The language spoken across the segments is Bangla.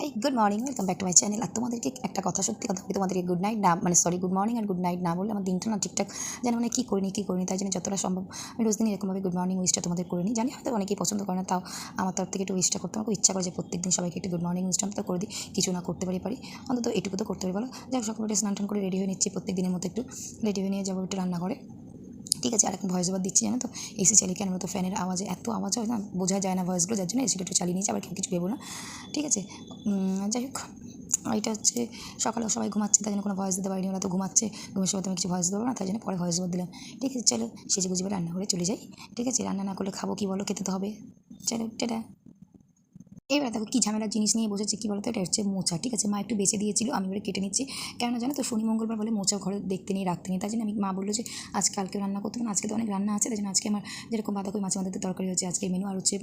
Hi good morning welcome back to my channel আর তোমাদেরকে একটা কথা, সত্যি কথা বলি তোমাদেরকে গুড নাইট না মানে সরি গুড মর্নিং আর গুড নাইট না বললে আমার দিনটা না ঠিকঠাক যেন মানে কী করিনি কী করিনি, তাই জন্য যতটা সম্ভব আমি রোজ দিন এরকমভাবে গুড মর্নিং উইশটা তোমাদের করে নিই। জানি হয়তো অনেকেই পছন্দ করে না, তাও আমার তরফ থেকে একটু উইশটা করতে খুব ইচ্ছা করে যে প্রত্যেকদিন সবাইকে একটু গুড মর্নিং উইশটা তো করে দিই। কিছু না করতে পারি পারি। অন্তত এটুকু তো করতে পারি, বলো? যাই হোক সকালে স্নান টান করে রেডি হয়ে নিচ্ছি প্রত্যেক দিনের মতো একটু রেডি হয়ে নিয়ে যাব একটু রান্না করে ঠিক আছে আর এখন ভয়েস ওভার দিচ্ছি জানো তো? এসি চালিয়ে কেন তো ফ্যানের আওয়াজে এত আওয়াজ হয় না, বোঝা যায় না ভয়েসগুলো যার জন্য এসিটা একটু চালিয়ে নিয়েছি, আবার কিছু ভেবো না। ঠিক আছে? যাই হোক, এটা হচ্ছে সকালে সবাই ঘুমাচ্ছে তাই জন্য কোনো ভয়েস দিতে পারিনি, ওরা তো ঘুমাচ্ছে, ঘুমের সময় তো আমি কিছু ভয়েস দেবো না তাই জন্য পরে ভয়েস দিলাম। ঠিক আছে, চলো, সেজে গুজবে রান্না করে চলে যাই। ঠিক আছে, রান্না না করলে খাব কি বলো, খেতে তো হবে। চলো, টেটা। এবার দেখো কী ঝামেলার জিনিস নিয়ে বসেছে, কী বলতো? এটা হচ্ছে মোচা, ঠিক আছে? মা একটু বেঁচে দিয়েছিল, আমি এবারে কেটে নিচ্ছি। কেন জানো তো, শনি মঙ্গলবার বলে মোচা ঘরে দেখতে নেই, রাখতে নেই। তাই জন্য আমি মা বলল যে, আজকে কালকে রান্না করতে আজকে তো অনেক রান্না আছে তাই জন্য আজকে আমার যেরকম বাঁধাকপি, মাছের মধ্যে তরকারি হয়েছে, আজকে মেনু আর হচ্ছে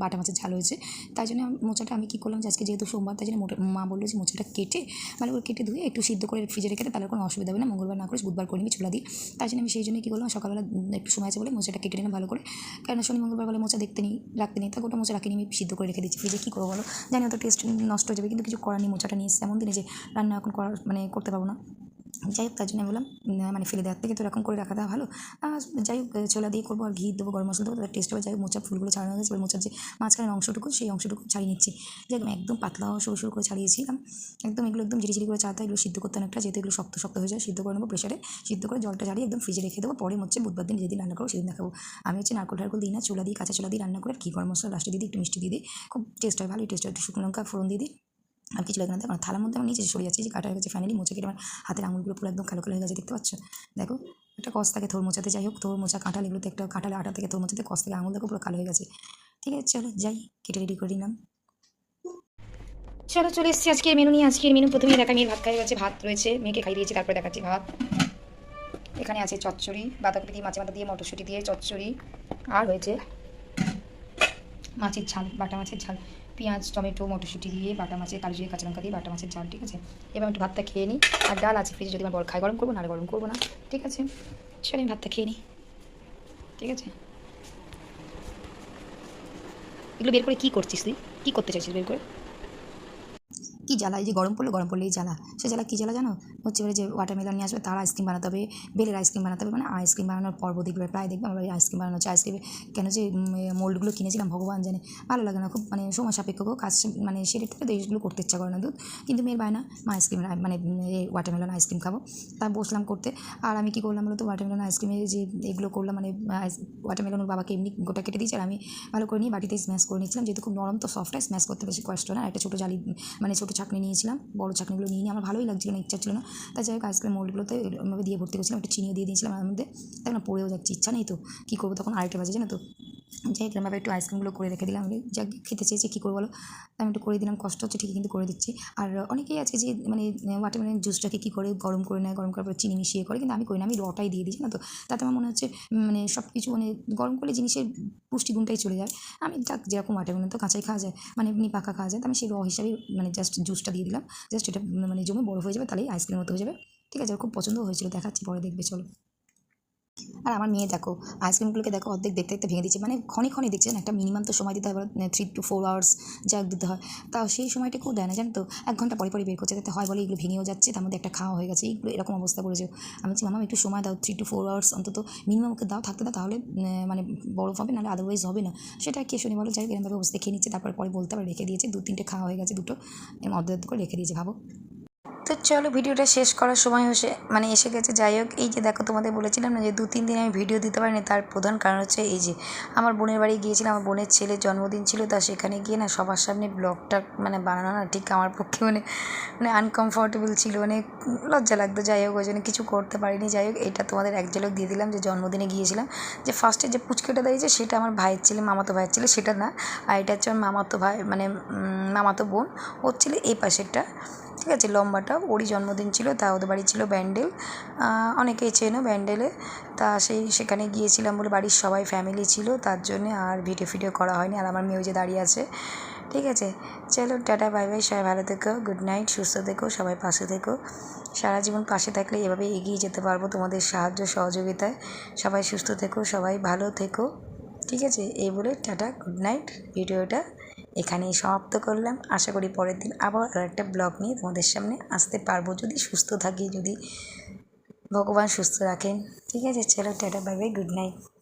বাটা মাছের ঝাল হয়েছে। তাই জন্য মোচাটা আমি কী করলাম যে, আজকে যেহেতু সোমবার তাই জন্য মা বলল যে, মোচাটা কেটে, ভালো করে কেটে ধুয়ে একটু সিদ্ধ করে ফ্রিজে রেখে তাহলে কোনো অসুবিধা হবে না, মঙ্গলবার না করে বুধবার করে নিবি, চুলা দিই তাই জন্য আমি সেই জন্য কী করলাম, সকালবেলা একটু সময় আছে বলে মোচাটা কেটে নিলাম ভালো করে। কেন শনি মঙ্গলবার বলে মোচা দেখতে নেই, রাখতে নেই তা গোটা মোচা রাখিনি, আমি সিদ্ধ করে রেখে দিচ্ছি ফ্রিজে কী করব বলো? জানি হয়তো টেস্ট নষ্ট হয়ে যাবে, কিন্তু কিছু করার নেই, মোচাটা নিয়ে এসেছে। এমন দিনে যে রান্না এখন করার মানে করতে পারব না। যাই হোক তার জন্য বললাম মানে ফেলে দেওয়ার থেকে তো এরকম করে রাখা দেওয়া ভালো যাই হোক ছোলা দিয়ে করব আর ঘি দেবো গরম মশলা দেবো তাদের টেস্ট হবে। যাই হোক মোচা ফুলগুলো ছাড়ানো হয়েছে মোচার যে মাঝখানের অংশটুকু সেই অংশটুকু ছাড়িয়ে নিচ্ছি। যে একদম পাতলা সরু সরু করে ছাড়িয়েছিলাম। একদম এগুলো একদম ঝিরিঝিরি করে চাড়তে হয়, এগুলো সিদ্ধ করতে অনেকটা যেহেতু এগুলো শক্ত শক্ত হয়ে যায় সিদ্ধ করে নেব প্রেশারে সিদ্ধ করে জলটা ছাড়িয়ে একদম ফ্রিজে রেখে দেবো। পরে হচ্ছে বুধবার দিন যেদিন রান্না করব সেদিন দেখাবো। আমি হচ্ছে নারকল টারকল দিই না চুলা দিয়ে কাঁচা চুলা দিয়ে রান্না করে আর ঘি গরম মশলা লাস্টে দিয়ে একটু মিষ্টি দিয়ে দিই। খুব টেস্ট হয় ভালোই টেস্ট হয়। একটু শুকনো লঙ্কা ফোড়ন দিয়ে দিই। আর কিছু লাগে না দেখো, থালার মধ্যে আমার নিচে সরে যাচ্ছে যে কাটা হয়ে গেছে ফাইনালি মুছে কেটে আমার হাতের আঙুলগুলো পুরো একদম কালো কালো হয়ে গেছে, দেখতে পাচ্ছ? দেখো, একটা কস থাকে থোর মোচাতে, যাই হোক, থোর মোচা, কাঁঠাল, এগুলোতে একটা কাঁঠালে আটা থেকে থোর মোচাতে কস থেকে আঙুল দেখো পুরো কালো হয়ে গেছে। ঠিক আছে, চলো যাই, কেটে রেডি করে নিলাম। চলো, চলে এসেছি আজকের মেনু নিয়ে। আজকের মেনু প্রথমেই দেখা মেয়ের ভাত খাই গেছে ভাত রয়েছে, মেয়েকে খাই দিয়েছি, তারপরে দেখাচ্ছি ভাত। এখানে আছে চচ্চড়ি, বাঁধাকপি দিয়ে মাছে মাথা দিয়ে, মটরশুঁটি দিয়ে, চচ্চড়ি, আর হয়েছে মাছের ঝাল, বাটা মাছের ঝাল। পেঁয়াজ, টমেটো, মটরশুঁটি দিয়ে, বাটা মাছের কালো জিরে কাঁচা লঙ্কা দিয়ে, বাটা মাছের ঝাল, ঠিক আছে? এবার একটু ভাতটা খেয়ে নিই। আর ডাল আছে ফ্রিজে যদি আমার বড় খাই গরম করব না গরম করব না, ঠিক আছে? সেটা আমি ভাতটা খেয়ে নিই, ঠিক আছে? এগুলো বের করে কী করছিস তুই? কী করতে চাইছিস বের করে? কি জ্বালা এই যে গরম পড়ল, গরম পড়লেই জ্বালা। সে জ্বালা কী জ্বালা জানো? হচ্ছে এবারে যে ওয়াটারমেলন নিয়ে আসবে, তার আইসক্রিম বানাতে হবে, বেলের আইসক্রিম বানাতে হবে মানে আইসক্রিম বানানোর পর্ব দেখবে, প্রায় দেখবে আমার আইসক্রিম বানানো হচ্ছে আইসক্রিমে কেন যে মোল্ডগুলো কিনেছিলাম, ভগবান জানে। ভালো লাগে না, খুব মানে সময় সাপেক্ষ কাজ মানে সেটা থেকে এইগুলো করতে ইচ্ছা করে না দুধ। কিন্তু মেয়ের বায়না, মা আইসক্রিম মানে ওয়াটারমেলন আইসক্রিম খাব। তা বসলাম করতে, আর আমি কী করলাম বলতো ওয়াটারমেলন আইসক্রিমে যে এগুলো করলাম মানে ওয়াটারমেলন বাবাকে এমনি গোটা কেটে দিয়েছি, আর আমি ভালো করে নিয়ে বাটিতে স্ম্যাশ করে নিয়েছিলাম, যেহেতু খুব নরম তো সফট স্ম্যাশ করতে বেশি কষ্ট না একটা ছোটো জালি মানে ছোটো চাকনি নিয়েছিলাম, বড় চাকনিগুলো নিয়ে নিয়ে আমার ভালোই লাগছিল না ইচ্ছা ছিল না। তাই যাই হোক আইসক্রিম মোল্ডগুলোতে এরকমভাবে দিয়ে ভর্তি করছিলাম, একটু চিনিও দিয়ে দিয়েছিলাম আমার মধ্যে। তাই না, পড়েও যাচ্ছে, ইচ্ছা নেই তো, কী করব তখন আরেকটা বাজে, জানো তো। যাই হোক এরকমভাবে একটু আইসক্রিমগুলো করে রেখে দিলাম, আমি যা খেতে চেয়েছি, কী করব বলো। আমি একটু করে দিলাম, কষ্ট হচ্ছে, ঠিকই কিন্তু করে দিচ্ছি। আর অনেকেই আছে যে মানে ওয়াটারমেলন জুসটাকে কী করে, গরম করে নেয়, গরম করার পর চিনি মিশিয়ে করে, কিন্তু আমি করি না, আমি রটাই দিয়ে দিই না তো। তাতে আমার মনে হচ্ছে মানে সব কিছু মানে গরম করলে জিনিসের পুষ্টিগুণটাই চলে যায়। আমি যাক, যেরকম ওয়াটারমেলন তো কাঁচাই খাওয়া যায় মানে এমনি পাকা খাওয়া যায়, তো আমি সেই র হিসাবে মানে জাস্ট জুসটা দিয়ে দিলাম। জাস্ট এটা মানে জমে বড় হয়ে যাবে, তাহলেই আইসক্রিম মতো হয়ে যাবে। ঠিক আছে, খুব পছন্দ হয়েছিল, দেখাচ্ছি, পরে দেখবে, চলো। আর আমার মেয়ে দেখো আইসক্রিমগুলোকে দেখো অর্ধেক দেখতে দেখতে ভেঙে দিচ্ছে মানে ক্ষণে ক্ষণে দেখছে না, একটা মিনিমাম তো সময় দিতে হয় থ্রি টু ফোর আওয়ার্স যা দিতে হয়। তাও সেই সময়টাকেও দেয় না, জানো তো? এক ঘণ্টা পরে পরে বের করছে যাতে হয় বলে এগুলো ভেঙেও যাচ্ছে, তার মধ্যে একটা খাওয়া হয়ে গেছে, এইগুলো এরকম অবস্থা করেছে। আমি বলছি, মামা, একটু সময় দাও থ্রি টু ফোর আওয়ার্স অন্তত মিনিমাম ওকে দাও, থাকতে দাও, তাহলে মানে বরফ হবে, নাহলে আদারওয়াইজ হবে না। সেটা কে শুনি বলো, যাই এরকমভাবে অবস্থা খেয়ে নিচ্ছে, তারপরে পরে বলতে আবার রেখে দিয়েছে দু তিনটে খাওয়া হয়ে গেছে, দুটো অর্ধ করে রেখে দিয়েছে, ভাবো। তো চলো ভিডিওটা শেষ করার সময় এসে মানে এসে গেছে। যাই হোক, এই যে দেখো তোমাদের বলেছিলাম না যে দু, তিন দিন আমি ভিডিও দিতে পারিনি, তার প্রধান কারণ হচ্ছে এই যে আমার বোনের বাড়ি গিয়েছিলাম, আমার বোনের ছেলের জন্মদিন ছিল, তা সেখানে গিয়ে না সবার সামনে ব্লগটা মানে বানানো না, ঠিক আমার পক্ষে মানে মানে আনকমফর্টেবল ছিল মানে লজ্জা লাগতো। যাই হোক, ওই জন্য কিছু করতে পারিনি। যাই হোক, এটা তোমাদের এক ঝলক দিয়ে দিলাম যে জন্মদিনে গিয়েছিলাম। যে ফার্স্টে যে পুচকেটা দিয়েছে সেটা আমার ভাইয়ের ছেলে, মামাতো ভাইয়ের ছেলে, সেটা না। আর এটা হচ্ছে আমার মামাতো ভাই মানে মামাতো বোন, ওর ছেলে এই পাশেরটা, ঠিক আছে, লম্বাটা। ওরই জন্মদিন ছিল, তা ওদের বাড়ি ছিল ব্যান্ডেল। অনেকেই চেনো ব্যান্ডেলে। তা সেই, সেখানে গিয়েছিলাম বলে বাড়ির সবাই ফ্যামিলি ছিল, তার জন্যে আর ভিডিও ফিডিও করা হয়নি। আর আমার মেয়ে যে দাঁড়িয়ে আছে। ঠিক আছে? চলো, টাটা, বাই বাই, সবাই ভালো থেকো গুড নাইট সুস্থ থেকো, সবাই পাশে থেকো। সারা জীবন পাশে থাকলে এভাবে এগিয়ে যেতে পারব তোমাদের সাহায্য সহযোগিতায়। সবাই সুস্থ থেকো, সবাই ভালো থেকো। ঠিক আছে? এই বলে টাটা গুড নাইট ভিডিওটা এখানেই সমাপ্ত করলাম। আশা করি পরের দিন আবার আর একটা ব্লগ নিয়ে তোমাদের সামনে আসতে পারব। যদি সুস্থ থাকি, যদি ভগবান সুস্থ রাখেন। ঠিক আছে, চলো, tata, bye bye, good night.